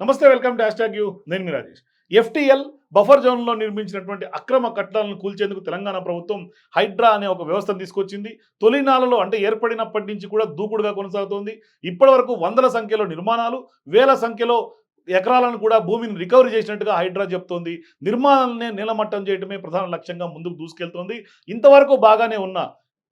నమస్తే welcome to hash you. నేను మీ Rajesh. FTL buffer జోన్లో నిర్మించినటువంటి అక్రమ కట్టడాలను కూల్చేందుకు తెలంగాణ ప్రభుత్వం హైడ్రా అనే ఒక వ్యవస్థను తీసుకొచ్చింది. తొలినాలలో అంటే ఏర్పడినప్పటి నుంచి కూడా దూకుడుగా కొనసాగుతోంది. ఇప్పటి వరకు వందల సంఖ్యలో నిర్మాణాలు వేల సంఖ్యలో ఎకరాలను కూడా భూమిని రికవరీ చేసినట్టుగా హైడ్రా చెప్తోంది. నిర్మాణాలనే నీలమట్టం చేయడమే ప్రధాన లక్ష్యంగా ముందుకు దూసుకెళ్తోంది. ఇంతవరకు బాగానే ఉన్నా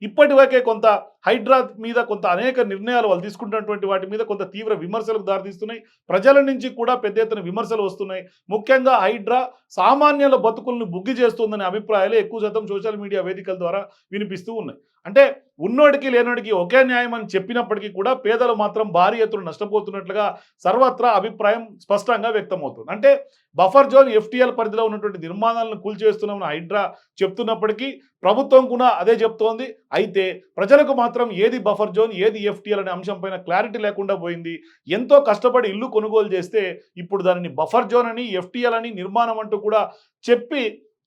ఇప్పటివరకే కొంత హైడ్రా మీద కొంత అనేక నిర్ణయాలు వాళ్ళు తీసుకుంటున్నటువంటి వాటి మీద కొంత తీవ్ర విమర్శలకు దారితీస్తున్నాయి. ప్రజల నుంచి కూడా పెద్ద ఎత్తున విమర్శలు వస్తున్నాయి. ముఖ్యంగా హైడ్రా సామాన్యుల బతుకులను బుగ్గి చేస్తుందనే అభిప్రాయాలు ఎక్కువ శాతం సోషల్ మీడియా వేదికల ద్వారా వినిపిస్తూ ఉన్నాయి. అంటే ఉన్నోడికి లేనోడికి ఒకే న్యాయం అని చెప్పినప్పటికీ కూడా పేదలు మాత్రం భారీ ఎత్తున నష్టపోతున్నట్లుగా సర్వత్రా అభిప్రాయం స్పష్టంగా వ్యక్తమవుతుంది. అంటే బఫర్ జోన్ ఎఫ్టీఎల్ పరిధిలో ఉన్నటువంటి నిర్మాణాలను కూల్చేస్తున్నామని హైడ్రా చెప్తున్నప్పటికీ ప్రభుత్వం కూడా అదే చెప్తోంది. అయితే ప్రజలకు మాత్రం ఏది బఫర్ జోన్ ఏది ఎఫ్టీఎల్ అనే అంశంపైన క్లారిటీ లేకుండా పోయింది. ఎంతో కష్టపడి ఇల్లు కొనుగోలు చేస్తే ఇప్పుడు దానిని బఫర్ జోన్ అని ఎఫ్టీఎల్ అని నిర్మాణం అంటూ కూడా చెప్పి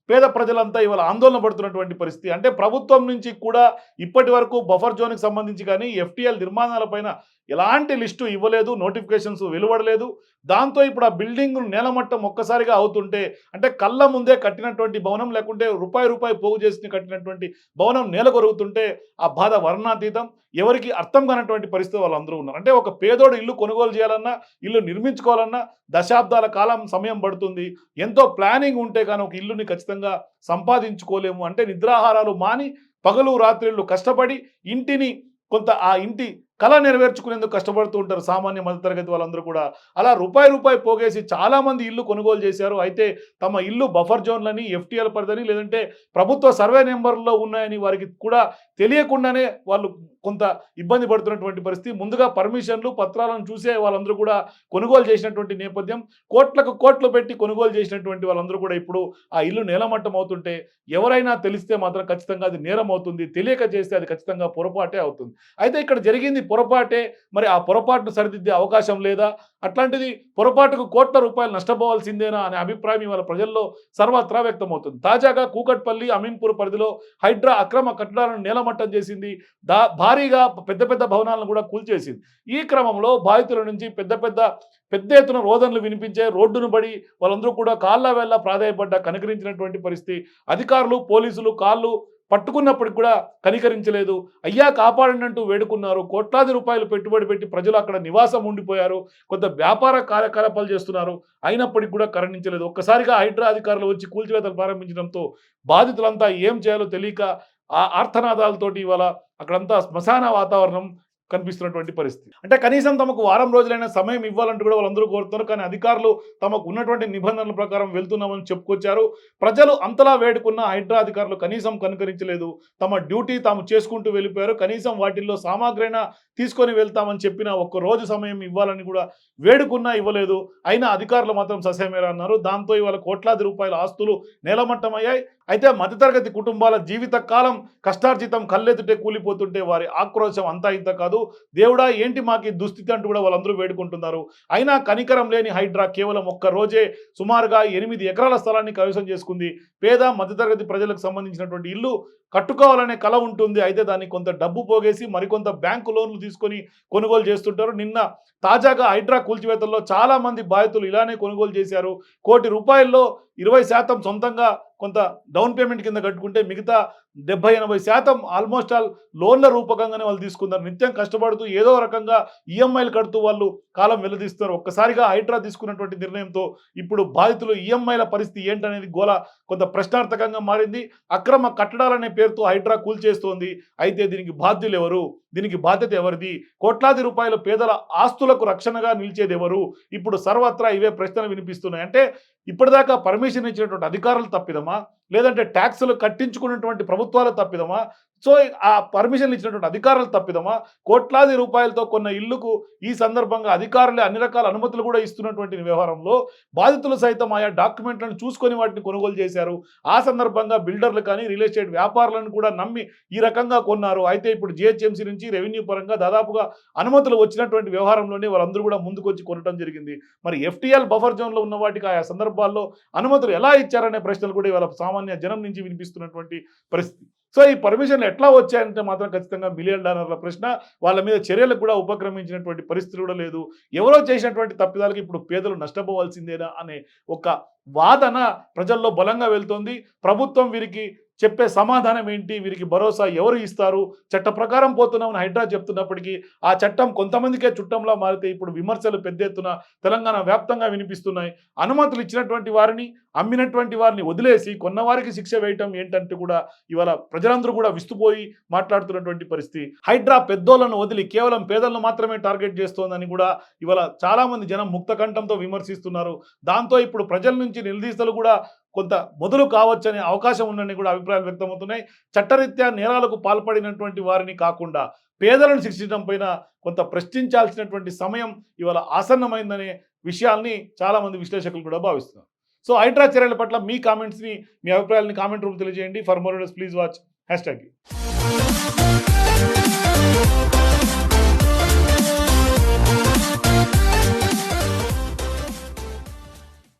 పేద ప్రజలంతా ఇవాళ ఆందోళన పడుతున్నటువంటి పరిస్థితి. అంటే ప్రభుత్వం నుంచి కూడా ఇప్పటి వరకు బఫర్ జోన్కి సంబంధించి కానీ ఎఫ్టీఎల్ నిర్మాణాలపైన ఎలాంటి లిస్టు ఇవ్వలేదు నోటిఫికేషన్స్ వెలువడలేదు. దాంతో ఇప్పుడు ఆ బిల్డింగ్ నేలమట్టం ఒక్కసారిగా అవుతుంటే అంటే కళ్ళ ముందే కట్టినటువంటి భవనం లేకుంటే రూపాయి రూపాయి పోగు చేసి కట్టినటువంటి భవనం నేల కొరుగుతుంటే ఆ బాధ వర్ణాతీతం. ఎవరికి అర్థం కానటువంటి పరిస్థితి వాళ్ళందరూ ఉన్నారు. అంటే ఒక పేదోడు ఇల్లు కొనుగోలు చేయాలన్నా ఇల్లు నిర్మించుకోవాలన్నా దశాబ్దాల కాలం సమయం పడుతుంది. ఎంతో ప్లానింగ్ ఉంటే కానీ ఒక ఇల్లుని ఖచ్చితంగా సంపాదించుకోలేము. అంటే నిద్రాహారాలు మాని పగలు రాత్రిళ్ళు కష్టపడి ఇంటిని కొంత ఆ ఇంటి కళ నెరవేర్చుకునేందుకు కష్టపడుతూ ఉంటారు సామాన్య మధ్యతరగతి వాళ్ళందరూ కూడా. అలా రూపాయి రూపాయి పోగేసి చాలామంది ఇల్లు కొనుగోలు చేశారు. అయితే తమ ఇల్లు బఫర్ జోన్లని ఎఫ్టీఎల్ పరిధిని లేదంటే ప్రభుత్వ సర్వే నెంబర్లో ఉన్నాయని వారికి కూడా తెలియకుండానే వాళ్ళు కొంత ఇబ్బంది పడుతున్నటువంటి పరిస్థితి. ముందుగా పర్మిషన్లు పత్రాలను చూసే వాళ్ళందరూ కూడా కొనుగోలు చేసినటువంటి నేపథ్యం. కోట్లకు కోట్లు పెట్టి కొనుగోలు చేసినటువంటి వాళ్ళందరూ కూడా ఇప్పుడు ఆ ఇల్లు నేలమట్టం అవుతుంటే ఎవరైనా తెలిస్తే మాత్రం ఖచ్చితంగా అది నేరం అవుతుంది. తెలియక చేస్తే అది ఖచ్చితంగా పొరపాటే అవుతుంది. అయితే ఇక్కడ జరిగింది పొరపాటే మరి ఆ పొరపాటును సరిదిద్దే అవకాశం లేదా? అట్లాంటిది పొరపాటుకు కోట్ల రూపాయలు నష్టపోవాల్సిందేనా అనే అభిప్రాయం ఇవాళ ప్రజల్లో సర్వత్రా వ్యక్తమవుతుంది. తాజాగా కూకట్పల్లి అమీన్పూర్ పరిధిలో హైడ్రా అక్రమ కట్టడాలను నేలమట్టం చేసింది. దా భారీగా పెద్ద పెద్ద భవనాలను కూడా కూల్చేసింది. ఈ క్రమంలో బాధితుల నుంచి పెద్ద పెద్ద పెద్ద ఎత్తున రోదనలు వినిపించే రోడ్డును పడి వాళ్ళందరూ కూడా కాళ్ళ వేళ్ళ ప్రాధాయపడ్డ కనుకరించినటువంటి పరిస్థితి. అధికారులు పోలీసులు కాళ్ళు పట్టుకున్నప్పటికి కూడా కనికరించలేదు. అయ్యా కాపాడండి అంటూ వేడుకున్నారు. కోట్లాది రూపాయలు పెట్టుబడి పెట్టి ప్రజలు అక్కడ నివాసం ఉండిపోయారు. కొంత వ్యాపార కార్యకలాపాలు చేస్తున్నారు. అయినప్పటికీ కూడా కరణించలేదు. ఒక్కసారిగా హైడ్రా అధికారులు వచ్చి కూల్చివేతలు ప్రారంభించడంతో బాధితులంతా ఏం చేయాలో తెలియక ఆ అర్థనాదాలతోటి ఇవాళ అక్కడంతా శ్మశాన వాతావరణం కనిపిస్తున్నటువంటి పరిస్థితి. అంటే కనీసం తమకు వారం రోజులైన సమయం ఇవ్వాలంటూ కూడా వాళ్ళందరూ కోరుతున్నారు. కానీ అధికారులు తమకు ఉన్నటువంటి నిబంధనల ప్రకారం వెళ్తున్నామని చెప్పుకొచ్చారు. ప్రజలు అంతలా వేడుకున్న హైడ్రా అధికారులు కనీసం కనుకరించలేదు. తమ డ్యూటీ తాము చేసుకుంటూ వెళ్ళిపోయారు. కనీసం వాటిల్లో సామాగ్రైనా తీసుకొని వెళ్తామని చెప్పిన ఒక్క రోజు సమయం ఇవ్వాలని కూడా వేడుకున్నా ఇవ్వలేదు. అయినా అధికారులు మాత్రం ససేమేరా అన్నారు. దాంతో ఇవాళ కోట్లాది రూపాయల ఆస్తులు నేలమట్టమయ్యాయి. అయితే మధ్యతరగతి కుటుంబాల జీవిత కాలం కష్టార్జితం కళ్ళెత్తుటే కూలిపోతుంటే వారి ఆక్రోశం అంతా ఇంత కాదు. దేవుడా ఏంటి మాకు దుస్థితి అంటూ కూడా వాళ్ళందరూ వేడుకుంటున్నారు. అయినా కనికరం లేని హైడ్రా కేవలం ఒక్క రోజే సుమారుగా ఎనిమిది ఎకరాల స్థలాన్ని కైవసం చేసుకుంది. పేద మధ్యతరగతి ప్రజలకు సంబంధించినటువంటి ఇల్లు కట్టుకోవాలనే కళ ఉంటుంది. అయితే దాన్ని కొంత డబ్బు పోగేసి మరికొంత బ్యాంకు లోన్లు తీసుకొని కొనుగోలు చేస్తుంటారు. నిన్న తాజాగా హైడ్రా కూల్చివేతల్లో చాలా మంది బాధితులు ఇలానే కొనుగోలు చేశారు. కోటి రూపాయల్లో ఇరవై శాతం సొంతంగా కొంత డౌన్ పేమెంట్ కింద కట్టుకుంటే మిగతా డెబ్బై ఎనభై శాతం ఆల్మోస్ట్ ఆల్ లోన్ల రూపకంగానే వాళ్ళు తీసుకున్నారు నిత్యం కష్టపడుతూ ఏదో రకంగా ఈఎంఐలు కడుతూ వాళ్ళు కాలం వెల్లదీస్తున్నారు ఒక్కసారిగా హైడ్రా తీసుకున్నటువంటి నిర్ణయంతో ఇప్పుడు బాధితులు ఈఎంఐల పరిస్థితి ఏంటనేది గోల కొంత ప్రశ్నార్థకంగా మారింది. అక్రమ కట్టడాలనే పేరుతో హైడ్రా కూల్చేస్తోంది. అయితే దీనికి బాధ్యులు ఎవరు? దీనికి బాధ్యత ఎవరిది? కోట్లాది రూపాయల పేదల ఆస్తులకు రక్షణగా నిలిచేది ఎవరు? ఇప్పుడు సర్వత్రా ఇవే ప్రశ్నలు వినిపిస్తున్నాయి. అంటే ఇప్పటిదాకా పర్మిషన్ ఇచ్చినటువంటి అధికారులు తప్పిదమా? లేదంటే ట్యాక్సులు కట్టించుకున్నటువంటి ప్రభుత్వాలు తప్పిదమా? సో ఆ పర్మిషన్ ఇచ్చినటువంటి అధికారులు తప్పిదమా? కోట్లాది రూపాయలతో కొన్న ఇల్లుకు ఈ సందర్భంగా అధికారులే అన్ని రకాల అనుమతులు కూడా ఇస్తున్నటువంటి వ్యవహారంలో బాధితులు సైతం ఆయా డాక్యుమెంట్లను చూసుకొని వాటిని కొనుగోలు చేశారు. ఆ సందర్భంగా బిల్డర్లు కానీ రియల్ ఎస్టేట్ వ్యాపారులను కూడా నమ్మి ఈ రకంగా కొన్నారు. అయితే ఇప్పుడు జిహెచ్ఎంసీ నుంచి రెవెన్యూ పరంగా దాదాపుగా అనుమతులు వచ్చినటువంటి వ్యవహారంలోనే వాళ్ళందరూ కూడా ముందుకొచ్చి కొనడం జరిగింది. మరి ఎఫ్టీఎల్ బఫర్ జోన్లో ఉన్న వాటికి ఆయా సందర్భాల్లో అనుమతులు ఎలా ఇచ్చారనే ప్రశ్నలు కూడా ఇవాళ సామాన్య జనం నుంచి వినిపిస్తున్నటువంటి పరిస్థితి. సో ఈ పర్మిషన్లు ఎట్లా వచ్చాయంటే మాత్రం ఖచ్చితంగా మిలియన్ డాలర్ల ప్రశ్న. వాళ్ళ మీద చర్యలకు కూడా ఉపక్రమించినటువంటి పరిస్థితి కూడా లేదు. ఎవరో చేసినటువంటి తప్పిదాలకు ఇప్పుడు పేదలు నష్టపోవాల్సిందేనా అనే ఒక వాదన ప్రజల్లో బలంగా వెళ్తోంది. ప్రభుత్వం వీరికి చెప్పే సమాధానం ఏంటి? వీరికి భరోసా ఎవరు ఇస్తారు? చట్ట ప్రకారం పోతున్నామని హైడ్రా చెప్తున్నప్పటికీ ఆ చట్టం కొంతమందికే చుట్టంలా మారితే ఇప్పుడు విమర్శలు పెద్ద ఎత్తున తెలంగాణ వ్యాప్తంగా వినిపిస్తున్నాయి. అనుమతులు ఇచ్చినటువంటి వారిని అమ్మినటువంటి వారిని వదిలేసి కొన్నవారికి శిక్ష వేయటం ఏంటంటే కూడా ఇవాళ ప్రజలందరూ కూడా విస్తుపోయి మాట్లాడుతున్నటువంటి పరిస్థితి. హైడ్రా పెద్దోళ్ళను వదిలి కేవలం పేదలను మాత్రమే టార్గెట్ చేస్తోందని కూడా ఇవాళ చాలామంది జనం ముక్త కంఠంతో విమర్శిస్తున్నారు. దాంతో ఇప్పుడు ప్రజల నుంచి నిలదీస్తలు కూడా కొంత మొదలు కావచ్చనే అవకాశం ఉందని కూడా అభిప్రాయాలు వ్యక్తమవుతున్నాయి. చట్టరీత్యా నేరాలకు పాల్పడినటువంటి వారిని కాకుండా పేదలను శిక్షించడం పైన కొంత ప్రశ్నించాల్సినటువంటి సమయం ఇవాళ ఆసన్నమైందనే విషయాల్ని చాలామంది విశ్లేషకులు కూడా భావిస్తున్నారు. సో హైడ్రా చర్యల పట్ల మీ కామెంట్స్ని మీ అభిప్రాయాలని కామెంట్ రూపంలో తెలియజేయండి. For more please watch hashtag